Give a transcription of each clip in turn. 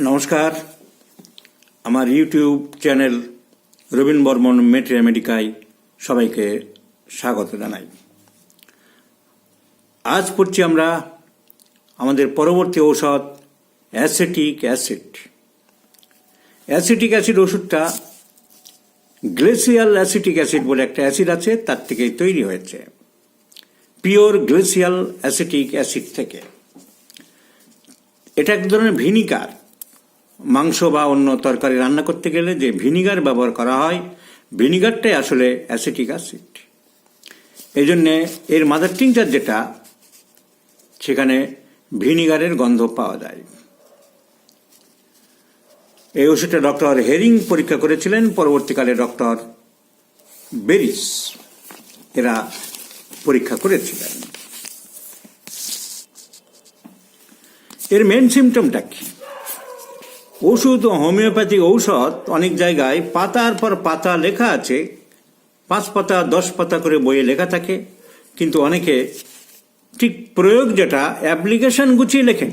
নমস্কার। আমার YouTube channel Rabin Barman materia মেডিকায় সবাইকে স্বাগত জানাই। আজ পড়ছি আমরা আমাদের পরবর্তী ঔষধ অ্যাসিটিক অ্যাসিড। অ্যাসিটিক অ্যাসিড ওষুধটা গ্লেসিয়াল অ্যাসিটিক অ্যাসিড বলে একটা অ্যাসিড আছে, তার থেকে তৈরি হয়েছে। পিওর গ্লেসিয়াল অ্যাসিটিক অ্যাসিড থেকে। এটা এক ধরনের ভিনিগার। মাংস বা অন্য তরকারি রান্না করতে গেলে যে ভিনিগার ব্যবহার করা হয়, ভিনিগারটাই আসলে অ্যাসিটিক অ্যাসিড। এই জন্যে এর মাদার টিংচার যেটা, সেখানে ভিনিগারের গন্ধ পাওয়া যায়। এই ওষুধটা ডক্টর হেরিং পরীক্ষা করেছিলেন, পরবর্তীকালে ডক্টর বেরিস এরা পরীক্ষা করেছিলেন। এর মেন সিমটমটা কি? ওষুধ ও হোমিওপ্যাথিক ঔষধ অনেক জায়গায় পাতার পর পাতা লেখা আছে। পাঁচ পাতা, দশ পাতা করে বইয়ে লেখা থাকে। কিন্তু অনেকে ঠিক প্রয়োগ যেটা অ্যাপ্লিকেশন গুছিয়ে লেখেন।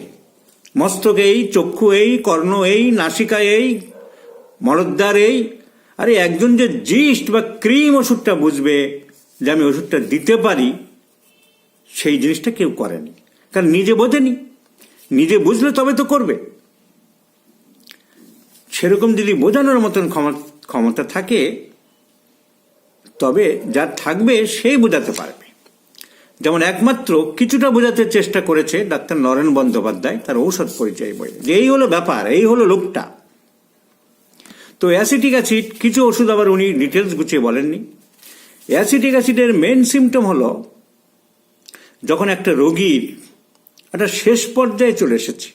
মস্তক এই, চক্ষু এই, কর্ণ এই, নাসিকা এই, মলদ্বার এই। আরে একজন যে জিস্ট বা ক্রিম ওষুধটা বুঝবে যে আমি ওষুধটা দিতে পারি, সেই জিনিসটা কেউ করেনি। কারণ নিজে বোঝেনি। নিজে বুঝলে তবে তো করবে। সেরকম যদি বোঝানোর মতন ক্ষমতা থাকে, তবে যা থাকবে সেই বোঝাতে পারবে। যেমন একমাত্র কিছুটা বোঝাতে চেষ্টা করেছে ডাক্তার নরেন বন্দ্যোপাধ্যায়, তার ঔষধ পরিচয় বই। এই হলো ব্যাপার, এই হলো লোকটা। তো অ্যাসিটিক অ্যাসিড, কিছু ওষুধ আবার উনি ডিটেলস গুছিয়ে বলেননি। অ্যাসিটিক অ্যাসিডের মেন সিমটম হলো, যখন একটা রোগীর একটা শেষ পর্যায়ে চলে এসেছে,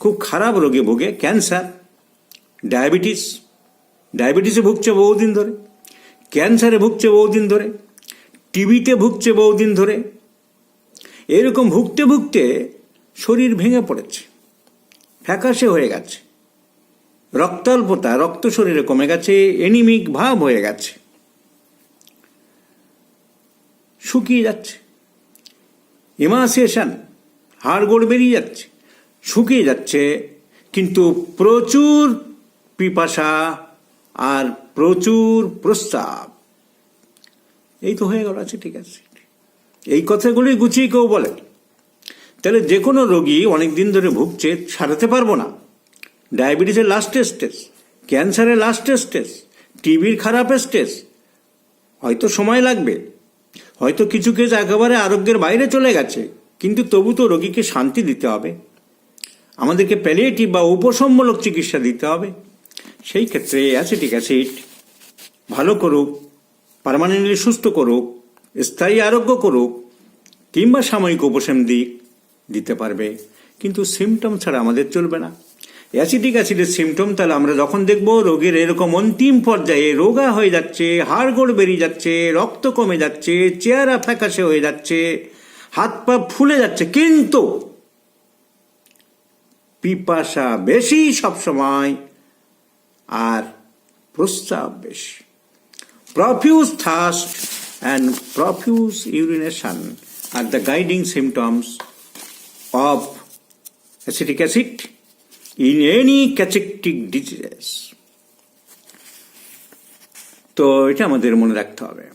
খুব খারাপ রোগে ভোগে, ক্যান্সার ডায়াবেটিস, ডায়াবেটিসে ভুগছে বহুদিন ধরে, ক্যান্সারে ভুগছে বহুদিন ধরে, টিবিতে ভুগছে বহুদিন ধরে, এরকম ভুগতে ভুগতে শরীর ভেঙে পড়েছে, ফ্যাকাশে হয়ে গেছে, রক্তাল্পতা, রক্ত শরীরে কমে গেছে, এনিমিক ভাব হয়ে গেছে, শুকিয়ে যাচ্ছে এমাসিয়েশন হাড় গোড় বেরিয়ে যাচ্ছে, শুকিয়ে যাচ্ছে, কিন্তু প্রচুর পিপাসা আর প্রচুর প্রস্তাব। এই তো হয়ে গেল আছে ঠিক আছে। এই কথাগুলি গুছিয়ে কেউ বলে। তাহলে যে কোনো রোগী অনেক দিন ধরে ভুগছে, সারাতে পারব না। ডায়াবেটিসের লাস্ট স্টেজ ক্যান্সারের লাস্ট স্টেজ টিবির খারাপ স্টেজ হয়তো সময় লাগবে। হয়তো কিছু কেস একেবারে আরোগ্যের বাইরে চলে গেছে, কিন্তু তবু তো রোগীকে শান্তি দিতে হবে। আমাদেরকে প্যালিয়েটিভ বা উপশমমূলক চিকিৎসা দিতে হবে। সেই ক্ষেত্রে অ্যাসিটিক অ্যাসিড ভালো করুক, পারমানেন্টলি সুস্থ করুক, স্থায়ী আরোগ্য করুক, কিংবা সাময়িক উপশম দিক দিতে পারবে। কিন্তু সিমটম ছাড়া আমাদের চলবে না। অ্যাসিডিক অ্যাসিডের সিমটম তাহলে আমরা যখন দেখব রোগীর এরকম অন্তিম পর্যায়ে রোগা হয়ে যাচ্ছে, হাড়গোড় বেরিয়ে যাচ্ছে, রক্ত কমে যাচ্ছে, চেহারা ফ্যাকাশে হয়ে যাচ্ছে, হাত পা ফুলে যাচ্ছে, কিন্তু পিপাসা বেশি সবসময় আর প্রস্তাব বেশি। Profuse thirst and profuse urination R the guiding symptoms of acetic acid in any cachectic diseases তো এটা আমাদের মনে রাখতে হবে।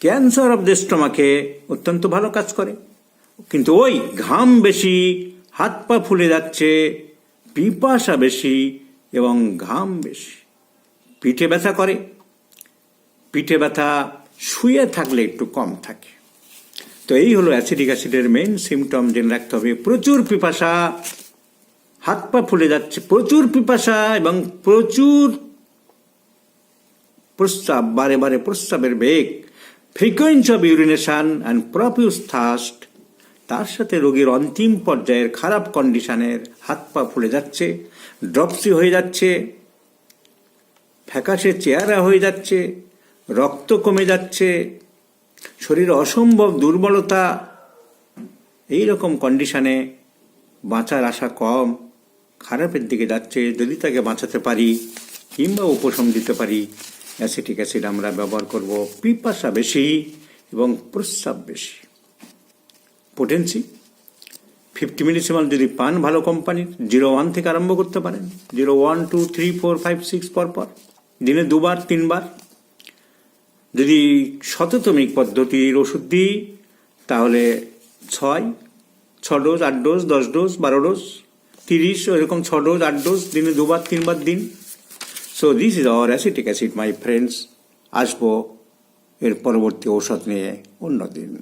ক্যান্সার অফ দ্য স্টোমাকে অত্যন্ত ভালো কাজ করে। কিন্তু ওই ঘাম বেশি, হাত পা ফুলে যাচ্ছে, পিপাসা বেশি এবং ঘাম বেশি। পিঠে ব্যথা করে। পিঠে ব্যথা শুয়ে থাকলে একটু কম থাকে। তো এই হলো অ্যাসিডিক অ্যাসিডের মেন সিমটম জেনে রাখতে হবে। প্রচুর পিপাসা, হাত পা ফুলে যাচ্ছে। প্রচুর পিপাসা এবং প্রচুর প্রস্তাব বারে বারে প্রস্তাবের বেগ। Frequency of urination and profuse thirst তার সাথে রোগীর অন্তিম পর্যায়ের খারাপ কন্ডিশনের হাত পা ফুলে যাচ্ছে ড্রপসি হয়ে যাচ্ছে, ফ্যাকাশে চেহারা হয়ে যাচ্ছে, রক্ত কমে যাচ্ছে, শরীর অসম্ভব দুর্বলতা এই রকম কন্ডিশনে বাঁচার আশা কম, খারাপের দিকে যাচ্ছে, যদি তাকে বাঁচাতে পারি কিংবা উপশম দিতে পারি অ্যাসিটিক অ্যাসিড আমরা ব্যবহার করব, পিপাসা বেশি এবং প্রস্রাব বেশি। পোটেন্সি ফিফটি মিলিসিমাল যদি পান ভালো কোম্পানির জিরো ওয়ান থেকে আরম্ভ করতে পারেন zero one two three four five six পর পর, দিনে দুবার, তিনবার। যদি শততমিক পদ্ধতির ওষুধ দিই, তাহলে ছয়, ছ ডোজ আট ডোজ দশ ডোজ বারো ডোজ তিরিশ, এরকম ছ ডোজ আট ডোজ দিনে দুবার, তিনবার দিন। So this is our acetic acid my friends আসব এর পরবর্তী ঔষধ নিয়ে অন্য দিন।